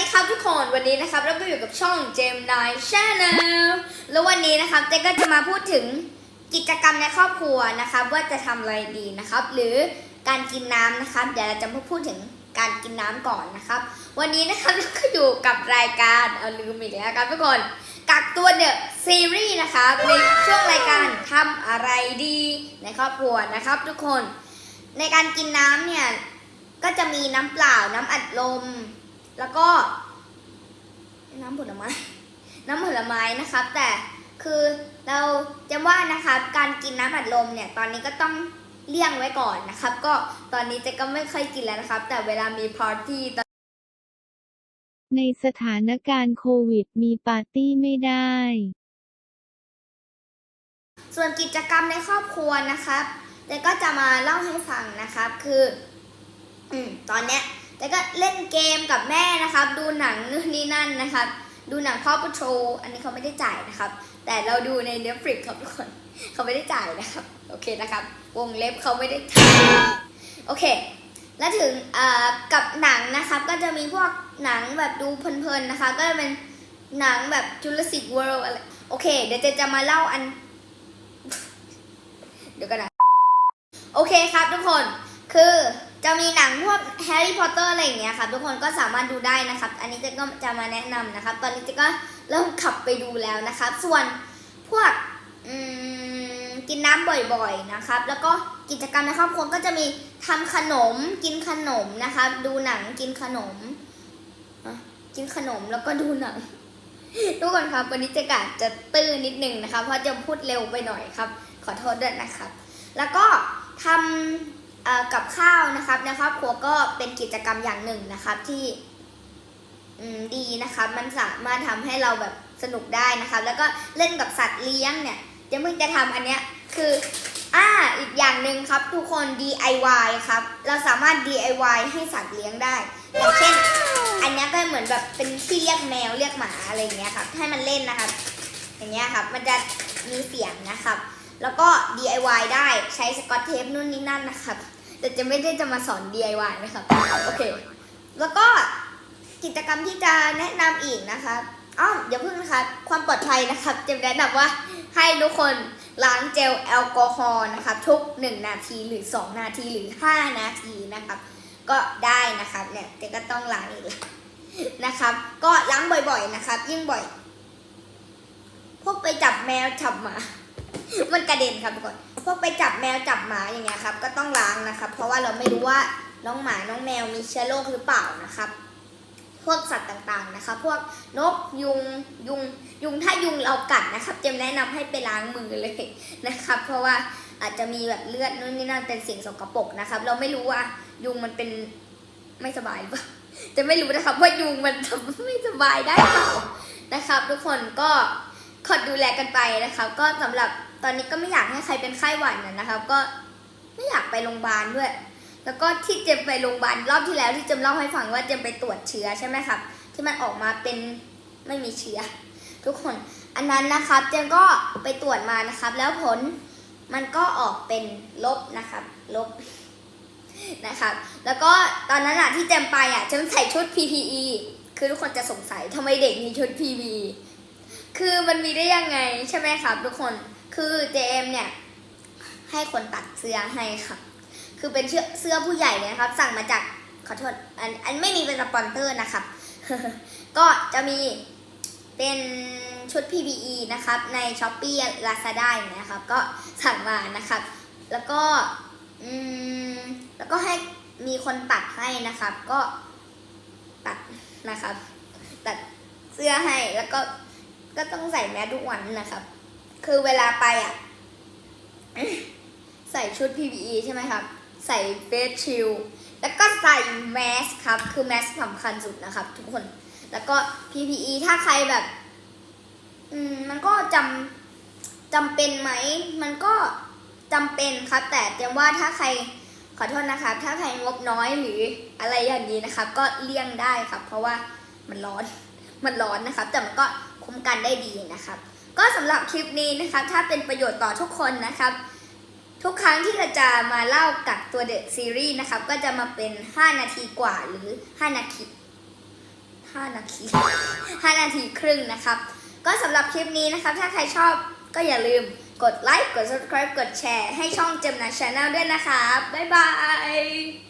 ดีครับทุกคนวันนี้นะครับเราก็อยู่กับช่อง Gem 9 Channel แล้ววันนี้นะครับเจ๊ก็จะมาพูดถึงกิจกรรมในครอบครัวนะครับ ว่าจะทำอะไรดีนะครับ หรือการกินน้ำนะครับ เดี๋ยวเราจะมาพูดถึงการกินน้ำก่อนนะครับ วันนี้นะครับเราก็อยู่กับรายการเอาลืมอีกแล้วครับทุกคนกักตัวเดอะซีรีส์นะครับในช่วงรายการทำอะไรดีในครอบครัวนะครับ ทุกคน ในการกินน้ำเนี่ยก็จะมีน้ำเปล่าน้ำอัดลม แล้วก็น้ำผลไม้ น้ำผลไม้นะครับ แต่คือเราจะว่านะครับ การกินน้ำอัดลมเนี่ย ตอนนี้ก็ต้องเลี่ยงไว้ก่อนนะครับ ก็ตอนนี้เจะก็ไม่ค่อยกินแล้วนะครับ แต่เวลามีปาร์ตี้ในสถานการณ์โควิด มีปาร์ตี้ไม่ได้ ส่วนกิจกรรมในครอบครัวนะครับเจ๊ก็จะมาเล่าให้ฟังนะครับ คือ อืมตอนเนี้ย เจ๊ก็เล่นเกมกับแม่นะครับ ดูหนังนู่นนี่นั่นนะครับ ดูหนังพ่อป t r o อันนี้เขาไม่ได้จ่ายนะครับ แต่เราดูใน Netflix ครับทุกคนเขาไม่ได้จ่ายนะครับ โอเคนะครับ วงเล็บเขาไม่ได้จ่ายโอเค แล้วถึงกับหนังนะครับ ก็จะมีพวกหนังแบบดูเพลินๆนะคะ ก็จะเป็นหนังแบบ Jurassic World อะไรโอเค เดี๋ยวเจจะมาเล่าอัน เดี๋ยวกันนะ โอเคครับทุกคนคือ จะมีหนังพวกแฮร์รี่พอตเตอร์อะไรอย่างเงี้ยครับทุกคนก็สามารถดูได้นะครับ อันนี้เจ๊ก็จะมาแนะนำนะครับ ตอนนี้เจ๊ก็เริ่มขับไปดูแล้วนะครับ ส่วนพวกกินน้ำบ่อยๆนะครับ แล้วก็กิจกรรมในครอบครัวก็จะมีทำขนมกินขนมนะครับ ดูหนังกินขนมกินขนมแล้วก็ดูหนังทุกคนครับวันนี้เจ๊กะจะตื้อนิดนึงนะคะเพราะจะพูดเร็วไปหน่อยครับ ขอโทษด้วยนะครับ แล้วก็ทำเอ่อ กับข้าวนะครับในครอบครัวก็เป็นกิจกรรมอย่างหนึ่งนะครับที่อืมดีนะครับ มันสามารถทำให้เราแบบสนุกได้นะครับ แล้วก็เล่นกับสัตว์เลี้ยงเนี่ยจะเพิ่งจะทำอันเนี้ยคืออ่าอีกอย่างหนึ่งครับ ทุกคน DIY ครับ เราสามารถ DIY ให้สัตว์เลี้ยงได้อย่างเช่น อันเนี้ยก็เหมือนแบบเป็นที่เรียกแมวเรียกหมาอะไรอย่างเงี้ยครับ ให้มันเล่นนะครับ อย่างเงี้ยครับ มันจะมีเสียงนะครับ แล้วก็ DIY ได้ใช้สกอตเทปนู่นนี่นั่นนะครับ แต่จะไม่ได้จะมาสอน DIY นะครับ โอเค แล้วก็กิจกรรมที่จะแนะนำอีกนะครับอ้ออย่าเพิ่งนะครับความปลอดภัยนะครับจะแนะนำว่าให้ทุกคนล้างเจลแอลกอฮอล์นะครับทุก 1 นาทีหรือ 2 นาทีหรือ 5 นาทีนะครับ ก็ได้นะครับเนี่ยจ๊ก็ต้องล้างอีกแล้วนะครับ ก็ล้างบ่อยๆนะครับ ยิ่งบ่อย พวกไปจับแมวจับหมา มันกระเด็นครับทุกคนพวกไปจับแมวจับหมาอย่างเงี้ยครับ ก็ต้องล้างนะครับ เพราะว่าเราไม่รู้ว่าน้องหมาน้องแมวมีเชื้อโรคหรือเปล่านะครับ พวกสัตว์ต่างๆนะครับพวกนกยุงยุงยุงถ้ายุงเรากัดนะครับเจมแนะนำให้ไปล้างมือเลยนะครับ เพราะว่าอาจจะมีแบบเลือดนู่นนี่นั่นเป็นสิ่งสกปรกนะครับ เราไม่รู้ว่ายุงมันเป็นไม่สบายหรือเปล่าจะไม่รู้นะครับว่ายุงมันทำไม่สบายได้เปล่านะครับ ทุกคนก็คอยดูแลกันไปนะครับ ก็สำหรับ ตอนนี้ก็ไม่อยากให้ใครเป็นไข้หวัดนะนะครับ ก็ไม่อยากไปโรงพยาบาลด้วย แล้วก็ที่เจมไปโรงพยาบาลรอบที่แล้วที่เจมเล่าให้ฟังว่าเจมไปตรวจเชื้อใช่ไหมครับ ที่มันออกมาเป็นไม่มีเชื้อ ทุกคนอันนั้นนะครับ เจมก็ไปตรวจมานะครับ แล้วผลมันก็ออกเป็นลบนะครับ ลบนะครับ แล้วก็ตอนนั้นอะที่เจมไปอะเจมใส่ชุด PPE คือทุกคนจะสงสัยทำไมเด็กมีชุด PPE คือมันมีได้ยังไงใช่ไหมครับ ทุกคน คือเจมเนี่ยให้คนตัดเสื้อให้ครับคือเป็นเสื้อเสื้อผู้ใหญ่เลยนะครับ สั่งมาจากขอโทษอันอันไม่มีเป็นสปอนเซอร์นะครับ ก็จะมีเป็นชุด PPE นะครับ ใน s h อ p e e Lazada อย่างเงี้ยครับ ก็สั่งมานะครับ แล้วก็อืมแล้วก็ให้มีคนตัดให้นะครับ ก็ตัดนะครับ ตัดเสื้อให้แล้วก็ก็ต้องใส่แมสทุกวันนะครับ คือเวลาไปอะ ใส่ชุด PPE ใช่ไหมครับ ใส่เฟสชิลแล้วก็ใส่แมสครับ คือแมสสำคัญสุดนะครับ ทุกคน แล้วก็ PPE ถ้าใครแบบ อืม มันก็จำจำเป็นไหม มันก็จำเป็นครับ แต่เตรียมว่าถ้าใครขอโทษนะครับ ถ้าใครงบน้อยหรืออะไรอย่างนี้นะครับ ก็เลี่ยงได้ครับ เพราะว่ามันร้อน มันร้อนนะครับ แต่มันก็คุ้มกันได้ดีนะครับ ก็สำหรับคลิปนี้นะครับ ถ้าเป็นประโยชน์ต่อทุกคนนะครับ ทุกครั้งที่เราจะมาเล่ากับตัวเดอะซีรีส์นะครับ ก็จะมาเป็น 5 นาทีกว่าหรือ 5 นาที5นาที 5 นาทีครึ่งนะครับ ก็สำหรับคลิปนี้นะครับ ถ้าใครชอบก็อย่าลืมกดไลค์ กด subscribe กดแชร์ให้ช่องเจมนาชาแนลด้วยนะครับ บ๊ายบาย